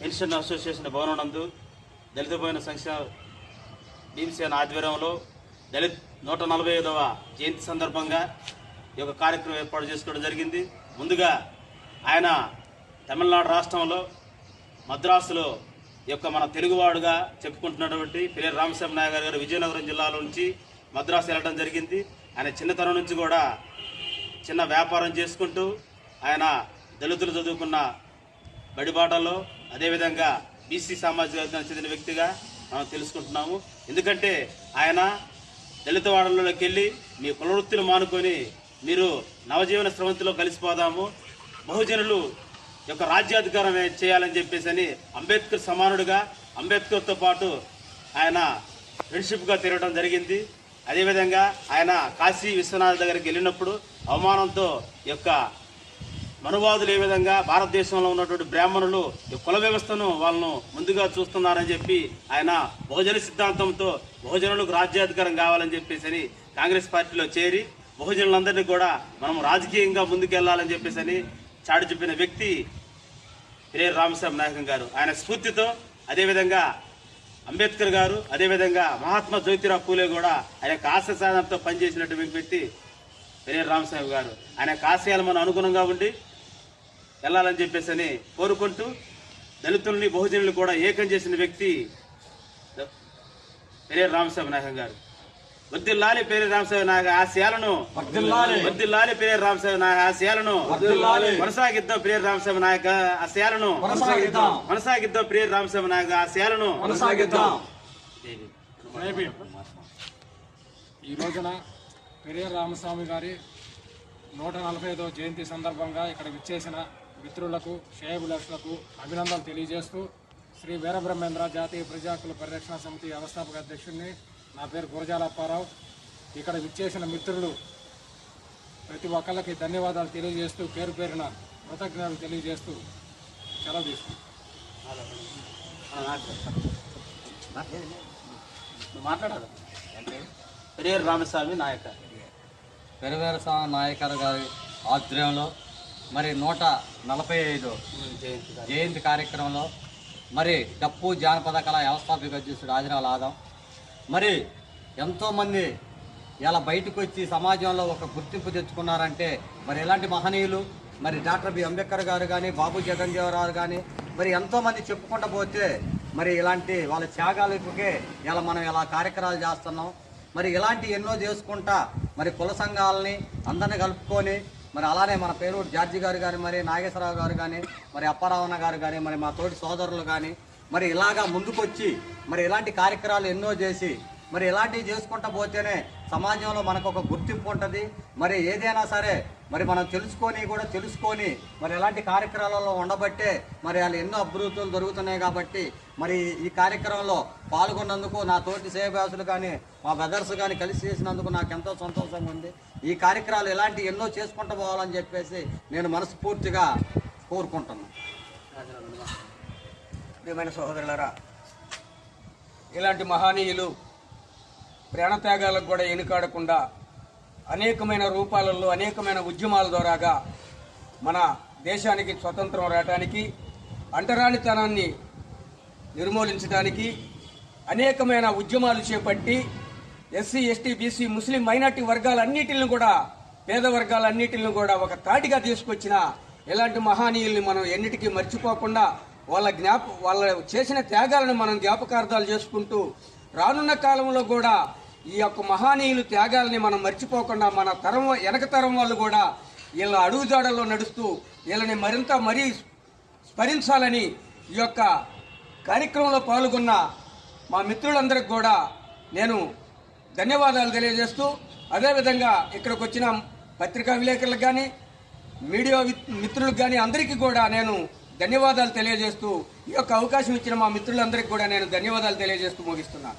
Pension association భవనం నందు దళిత భవన సంక్షేమ భీమసేన ఆధ్వర్యంలో దళిత్ నూట నలభై ఐదవ జయంతి సందర్భంగా ఈ యొక్క కార్యక్రమం ఏర్పాటు చేసుకోవడం జరిగింది. ముందుగా ఆయన తమిళనాడు రాష్ట్రంలో మద్రాసులో ఈ యొక్క మన తెలుగువాడుగా చెప్పుకుంటున్నటువంటి పిల్లల రామస్వామి నాయగారు గారు విజయనగరం జిల్లాలో నుంచి మద్రాసు వెళ్ళడం జరిగింది. ఆయన చిన్నతనం నుంచి కూడా చిన్న వ్యాపారం చేసుకుంటూ ఆయన దళితులు చదువుకున్న బడిబాటలో అదేవిధంగా బీసీ సామాజిక వర్గానికి చెందిన వ్యక్తిగా మనం తెలుసుకుంటున్నాము. ఎందుకంటే ఆయన దళితవాడలలోకి వెళ్ళి మీ కులవృత్తిని మానుకొని మీరు నవజీవన స్రవంతిలో కలిసిపోదాము. బహుజనులు యొక్క రాజ్యాధికారం చేయాలని చెప్పేసి అని అంబేద్కర్ సమానుడిగా అంబేద్కర్తో పాటు ఆయన ఫ్రెండ్షిప్గా తిరగడం జరిగింది. అదేవిధంగా ఆయన కాశీ విశ్వనాథ్ దగ్గరికి వెళ్ళినప్పుడు అవమానంతో యొక్క మనువాదులు ఏ విధంగా భారతదేశంలో ఉన్నటువంటి బ్రాహ్మణులు ఈ కుల వ్యవస్థను వాళ్ళను ముందుగా చూస్తున్నారని చెప్పి ఆయన బహుజన సిద్ధాంతంతో బహుజనులకు రాజ్యాధికారం కావాలని చెప్పేసి అని కాంగ్రెస్ పార్టీలో చేరి బహుజనులందరినీ కూడా మనం రాజకీయంగా ముందుకెళ్ళాలని చెప్పేసి అని చాటి చెప్పిన వ్యక్తి పేరు రామస్వామి నాయకం గారు. ఆయన స్ఫూర్తితో అదేవిధంగా అంబేద్కర్ గారు అదేవిధంగా మహాత్మా జ్యోతిరావు పూలే కూడా ఆయన యొక్క సాధనతో పనిచేసినటువంటి వ్యక్తి పిరేరు రామస్వామి గారు. ఆయన యొక్క మనం అనుగుణంగా ఉండి వెళ్ళాలని చెప్పేసి అని కోరుకుంటూ దళితుల్ని బహుజనులు కూడా ఏకం చేసిన వ్యక్తి పెరేరు రామస్వామి నాయకం గారు. వద్దిల్లాలి పేరు రామస్వామి నాయక ఆశయాలను. వద్దిల్లాలి. పేరు రామస్వామి నాయక ఆశయాలను. కొనసాగిద్దాం పేరు రామస్వామి నాయక ఆశయాలను. కొనసాగిద్దాం. కొనసాగిద్దాం పేరు రామస్వామి నాయక ఆశయాలను. ఈ రోజున పెరియర్ రామస్వామి గారి నూట నలభై ఐదవ జయంతి సందర్భంగా ఇక్కడ విచ్చేసిన మిత్రులకు శ్రేయబులకులకు అభినందనలు తెలియజేస్తూ శ్రీ వీరబ్రహ్మేంద్ర జాతీయ ప్రజాకుల పరిరక్షణ సమితి వ్యవస్థాపక అధ్యక్షుడిని నా పేరు గురజాల అప్పారావు. ఇక్కడ విచ్చేసిన మిత్రులు ప్రతి ఒక్కళ్ళకి ధన్యవాదాలు తెలియజేస్తూ పేరు పేరున కృతజ్ఞతలు తెలియజేస్తూ సెలవు తీసుకుంటాం మాట్లాడాలి. పెరేరు రామస్వామి నాయక. పెరవేర స్వామి నాయకర్ గారి ఆధ్వర్యంలో మరి నూట నలభై ఐదు జయంతి కార్యక్రమంలో మరి డప్పు జానపద కళ వ్యవస్థాపిక అధ్యక్షుడు ఆదిరాల ఆదం. మరి ఎంతోమంది ఇలా బయటకు వచ్చి సమాజంలో ఒక గుర్తింపు తెచ్చుకున్నారంటే మరి ఎలాంటి మహనీయులు? మరి డాక్టర్ బి అంబేద్కర్ గారు కానీ బాబు జగన్జీవరావు కానీ మరి ఎంతోమంది చెప్పుకుంటూ పోతే మరి ఇలాంటి వాళ్ళ త్యాగాలకే ఇలా మనం ఇలా కార్యక్రమాలు చేస్తున్నాం. మరి ఇలాంటి ఎన్నో చేసుకుంటా మరి కుల సంఘాలని అందరిని కలుపుకొని మరి అలానే మన పేరూరు జార్జి గారు కానీ మరి నాగేశ్వరరావు గారు కానీ మరి అప్పారావణ గారు కానీ మరి మా తోటి సోదరులు కానీ మరి ఇలాగా ముందుకొచ్చి మరి ఇలాంటి కార్యక్రమాలు ఎన్నో చేసి మరి ఇలాంటివి చేసుకుంటా పోతేనే సమాజంలో మనకు ఒక గుర్తింపు ఉంటుంది. మరి ఏదైనా సరే మరి మనం తెలుసుకొని కూడా తెలుసుకొని మరి ఎలాంటి కార్యక్రమాలలో ఉండబట్టే మరి వాళ్ళు ఎన్నో అభివృద్ధులు జరుగుతున్నాయి కాబట్టి మరి ఈ కార్యక్రమంలో పాల్గొన్నందుకు నా తోటి సేవాసులు కానీ మా బ్రదర్స్ కానీ కలిసి చేసినందుకు నాకు ఎంతో సంతోషంగా ఉంది. ఈ కార్యక్రమాలు ఇలాంటి ఎన్నో చేసుకుంటూ పోవాలని చెప్పేసి నేను మనస్ఫూర్తిగా కోరుకుంటున్నాను ప్రియమైన సహోదరులరా ఇలాంటి మహనీయులు ప్రాణత్యాగాలకు కూడా ఎనుకాడకుండా అనేకమైన రూపాలలో అనేకమైన ఉద్యమాల ద్వారాగా మన దేశానికి స్వతంత్రం రావటానికి అంటరానితనాన్ని నిర్మూలించడానికి అనేకమైన ఉద్యమాలు చేపట్టి ఎస్సీ ఎస్టీ బీసీ ముస్లిం మైనార్టీ వర్గాలన్నిటిని కూడా పేద వర్గాలన్నిటిని కూడా ఒక తాటిగా తీసుకొచ్చిన ఇలాంటి మహనీయుల్ని మనం ఎన్నిటికీ మర్చిపోకుండా వాళ్ళ జ్ఞాప వాళ్ళ చేసిన త్యాగాలను మనం జ్ఞాపకార్థాలు చేసుకుంటూ రానున్న కాలంలో కూడా ఈ యొక్క మహానీయులు త్యాగాలని మనం మర్చిపోకుండా మన తరం వెనక తరం వాళ్ళు కూడా వీళ్ళ అడుగుజాడల్లో నడుస్తూ వీళ్ళని మరింత మరీ స్మరించాలని ఈ యొక్క కార్యక్రమంలో పాల్గొన్న మా మిత్రులందరికి కూడా నేను ధన్యవాదాలు తెలియజేస్తూ అదేవిధంగా ఇక్కడికి వచ్చిన పత్రికా విలేకరులకు కానీ మీడియా మిత్రులకు కానీ అందరికీ కూడా నేను ధన్యవాదాలు తెలియజేస్తూ ఈ యొక్క అవకాశం ఇచ్చిన మా మిత్రులందరికీ కూడా నేను ధన్యవాదాలు తెలియజేస్తూ ముగిస్తున్నాను.